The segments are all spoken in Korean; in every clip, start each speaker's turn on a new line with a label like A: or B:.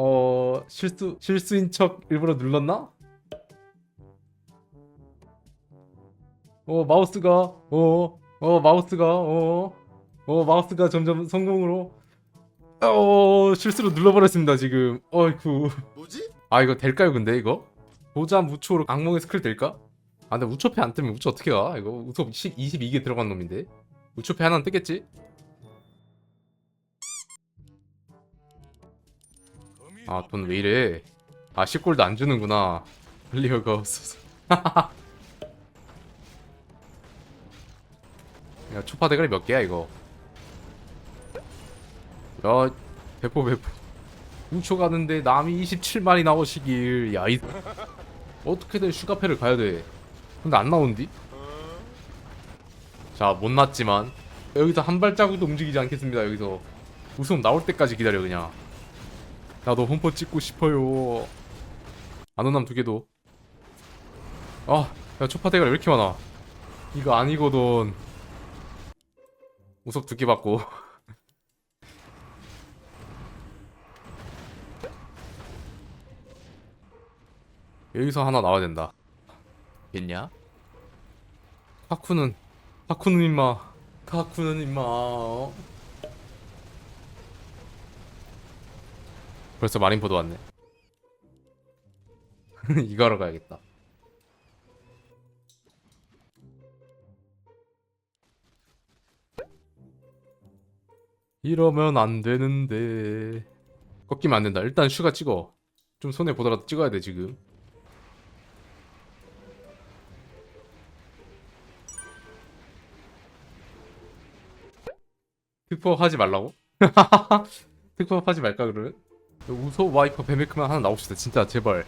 A: 어 실수 실수인 척 일부러 눌렀나? 어 마우스가 어어 어, 마우스가 어어 어, 마우스가 점점 성공으로 어 실수로 눌러버렸습니다 지금 어이쿠
B: 뭐지?
A: 아 이거 될까요 근데 이거 보자 무초로 악몽의 스킬 될까? 아 근데 우초패 안 뜨면 우초 어떻게 가 이거 우초 22개 들어간 놈인데 우초패 하나는 뜨겠지? 아 돈 왜 이래? 아 10골도 안 주는구나. 클리어가 없어서. 야 초파 대가리 몇 개야 이거? 야 배포 배포. 우초 가는데 남이 27만이 나오시길. 야이 어떻게든 슈가패를 가야 돼. 근데 안 나온디? 자 못 났지만. 여기서 한 발자국도 움직이지 않겠습니다 여기서. 웃음 나올 때까지 기다려 그냥 나도 홈포 찍고 싶어요. 안온남 두 개도. 아야 초파 대가리 왜 이렇게 많아? 이거 아니거든. 우섭 두 개 받고. 여기서 하나 나와야 된다. 있냐? 카쿠는 카쿠는 임마. 카쿠는 임마 벌써 마린포도 왔네. 이거 하러 가야겠다. 이러면 안 되는데 꺾이면 안 된다. 일단 슈가 찍어. 좀 손해 보더라도 찍어야 돼 지금. 특법 하지 말라고? 특법 하지 말까 그러면? 우소 와이퍼 베메크만 하나 나옵시다. 진짜 제발.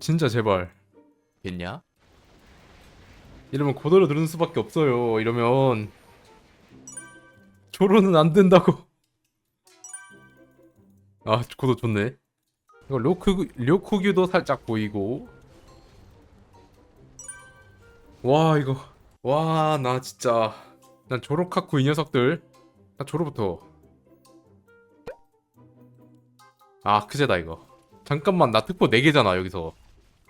A: 진짜 제발. 됐냐? 이러면 고도로 들은 수밖에 없어요 이러면. 조로는 안 된다고. 아 고도 좋네. 이거 료쿠, 료쿠규도 살짝 보이고. 와 이거. 와 나 진짜. 난 조로카쿠 이 녀석들. 나 조로부터 아 크제다 이거 잠깐만 나 특보 4개잖아 여기서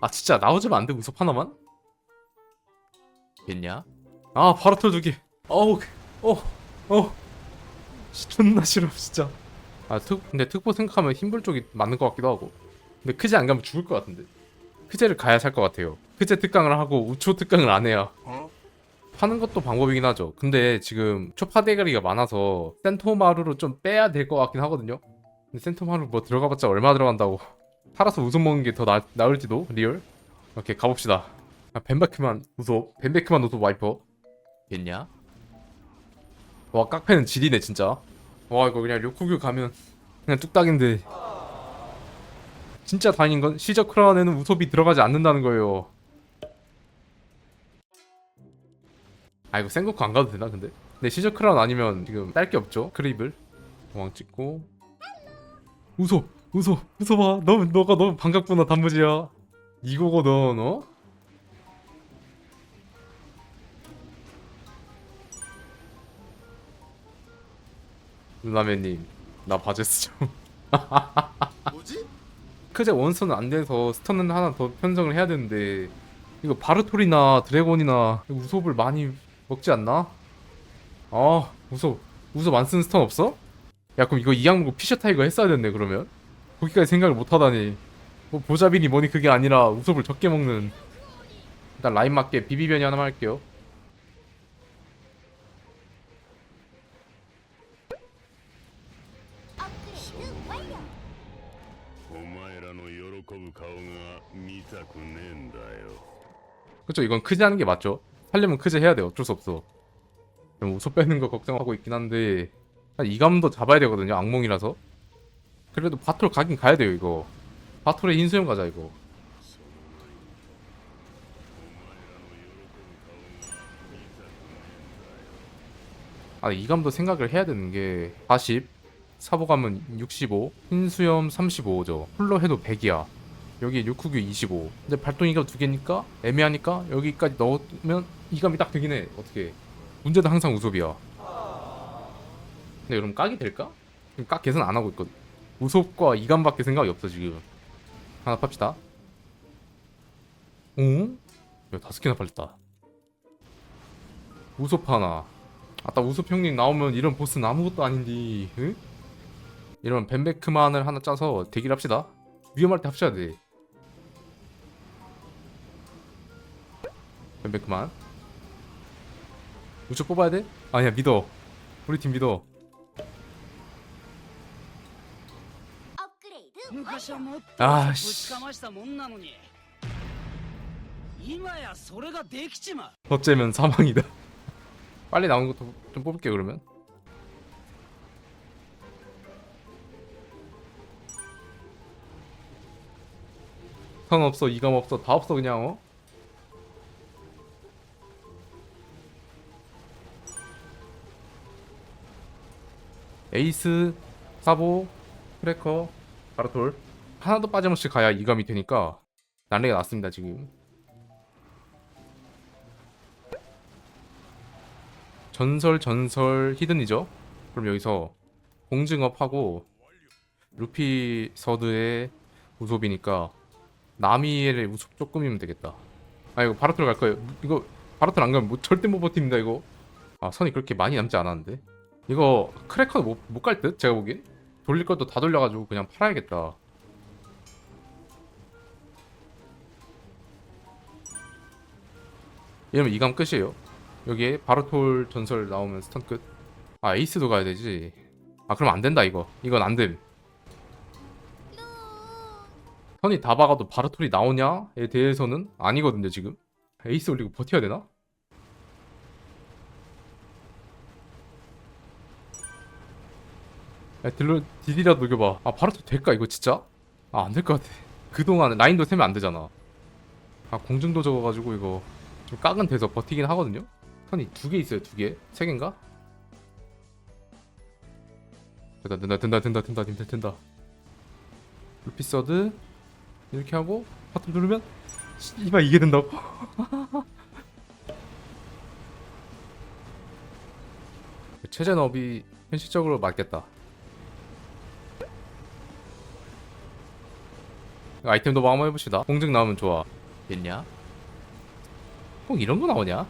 A: 아 진짜 나오지면 안돼 우섭 하나만? 됐냐? 아 바로 털 두개 어우 어어 존나 싫어 진짜 아 특, 근데 특보 생각하면 힘볼 쪽이 맞는 것 같기도 하고 근데 크제 안 가면 죽을 것 같은데 크제를 가야 살 것 같아요 크제 특강을 하고 우초 특강을 안 해야
B: 어?
A: 파는 것도 방법이긴 하죠. 근데 지금 초파 대가리가 많아서 센토마루로 좀 빼야 될 것 같긴 하거든요. 근데 센토마루 뭐 들어가봤자 얼마 들어간다고. 팔아서 우선 먹는 게 더 나을지도 리얼. 오케이 가봅시다. 아, 벤베크만 우소, 벤베크만 우소 와이퍼. 됐냐? 와 깍패는 질이네 진짜. 와 이거 그냥 료쿠규 가면 그냥 뚝딱인데. 진짜 다행인 건 시저 크라운에는 우섭이 들어가지 않는다는 거예요. 아 이거 생고쿠 안 가도 되나 근데? 근데 시저 크라운 아니면 지금 딸 게 없죠? 크립을 도망 찍고 웃어 웃어 웃어봐 너 너가 너무 반갑구나 단무지야 이거거든 어? 누나매님 나 바제스 좀
B: 뭐지?
A: 크제 원스는 안 돼서 스턴은 하나 더 편성을 해야 되는데 이거 바르톨이나 드래곤이나 우섭을 많이 먹지 않나? 아 우섭 우섭 안 쓰는 스턴 없어? 야 그럼 이거 이양구 피셔 타이거 했어야 됐네 그러면? 거기까지 생각을 못하다니. 뭐 보자빈이 뭐니 그게 아니라 우섭을 적게 먹는. 일단 라인 맞게 비비변이 하나만 할게요. 그쵸 이건 크지 않은 게 맞죠? 살려면 크지 해야 돼요. 어쩔 수 없어. 우섭 빼는 거 걱정하고 있긴 한데. 이감도 잡아야 되거든요 악몽이라서. 그래도 바톨 가긴 가야 돼요 이거. 바톨에 흰수염 가자 이거. 아 이감도 생각을 해야 되는 게 40, 사보감은 65, 흰수염 35죠. 훌러 해도 100이야. 여기 육쿠규 25 근데 발동 이감 두 개니까 애매하니까 여기까지 넣으면 이감이 딱 되긴 해. 어떻게? 문제는 항상 우섭이야 근데 그럼 깍이 될까? 지금 깍 계산 안 하고 있거든 우섭과 이감밖에 생각이 없어 지금. 하나 팝시다. 오? 야 다섯 개나 팔렸다. 우섭 하나. 아따 우섭 형님 나오면 이런 보스는 아무것도 아닌디 응? 이런 벤베크만을 하나 짜서 대기를 합시다. 위험할 때 합쳐야 돼 벤베크만. 우측 뽑아야 돼? 아니야 믿어. 우리 팀 믿어
C: 昔はもっ
A: あー
C: とぶちかましたもんなのに今やそれができちまう
A: 어째면 사망이다 빨리 나오는 것도 좀 뽑을게 그러면 선 없어 이감 없어 다 없어 그냥 어? 에이스 사보 크래커 바로톨 하나도 빠짐없이 가야 이감이 되니까 난리가 났습니다 지금 전설 전설 히든이죠. 그럼 여기서 공증업하고 루피 서드의 우섭이니까 나미엘의 우섭 조금이면 되겠다. 아 이거 바로틀 갈 거예요. 이거 바로틀 안 가면 뭐 절대 못 버팁니다 이거. 아 선이 그렇게 많이 남지 않았는데. 이거 크래커도 못갈 듯? 제가 보기엔 돌릴 것도 다 돌려가지고 그냥 팔아야겠다. 이러면 이감 끝이에요. 여기에 바로톨 전설 나오면 스턴 끝. 아 에이스도 가야 되지. 아 그럼 안 된다 이거. 이건 안 됨. 선이 다 박아도 바로톨이 나오냐에 대해서는 아니거든요 지금. 에이스 올리고 버텨야 되나? 야 딜러 딜이라도 녹여봐. 아 바로톨 될까 이거 진짜? 아 안 될 것 같아. 그동안 라인도 세면 안 되잖아. 아 공중도 적어가지고 이거 좀 깍은 돼서 버티긴 하거든요. 선이 두 개 있어요, 두 개. 세 개인가? 된다, 된다, 된다, 된다, 된다, 된다, 된다. 루피서드 이렇게 하고 파트 누르면 씨발 이게 된다고? 체제 너비 현실적으로 맞겠다. 아이템도 뭐 한번 해봅시다. 공증 나오면 좋아. 있냐? 꼭 이런 거 나오냐?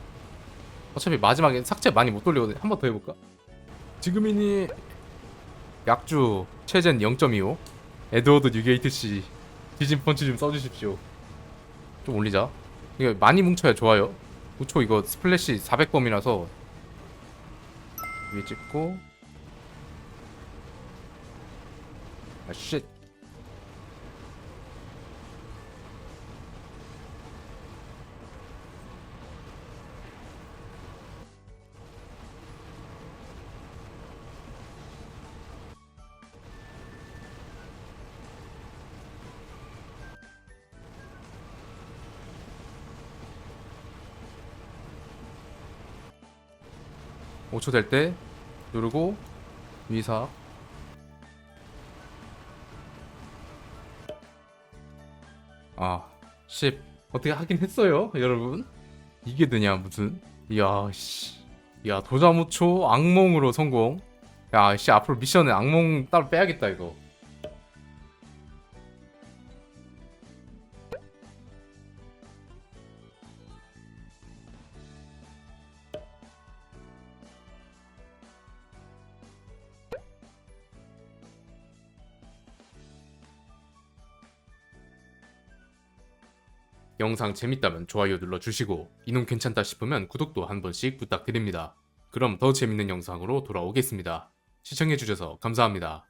A: 어차피 마지막에 삭제 많이 못 돌리거든. 한 번 더 해볼까? 지금이니 약주 최젠 0.25 에드워드 뉴게이트 씨 디진 펀치 좀 써주십시오. 좀 올리자. 이거 많이 뭉쳐야 좋아요. 우초 이거 스플래시 400범이라서 위에 찍고 아 쉣. 오초될 때 누르고 위사 아, 10 어떻게 하긴 했어요, 여러분. 이게 되냐 무슨? 이야 씨, 야 도자무초 악몽으로 성공. 야씨 앞으로 미션에 악몽 따로 빼야겠다 이거. 영상 재밌다면 좋아요 눌러주시고 이놈 괜찮다 싶으면 구독도 한 번씩 부탁드립니다. 그럼 더 재밌는 영상으로 돌아오겠습니다. 시청해주셔서 감사합니다.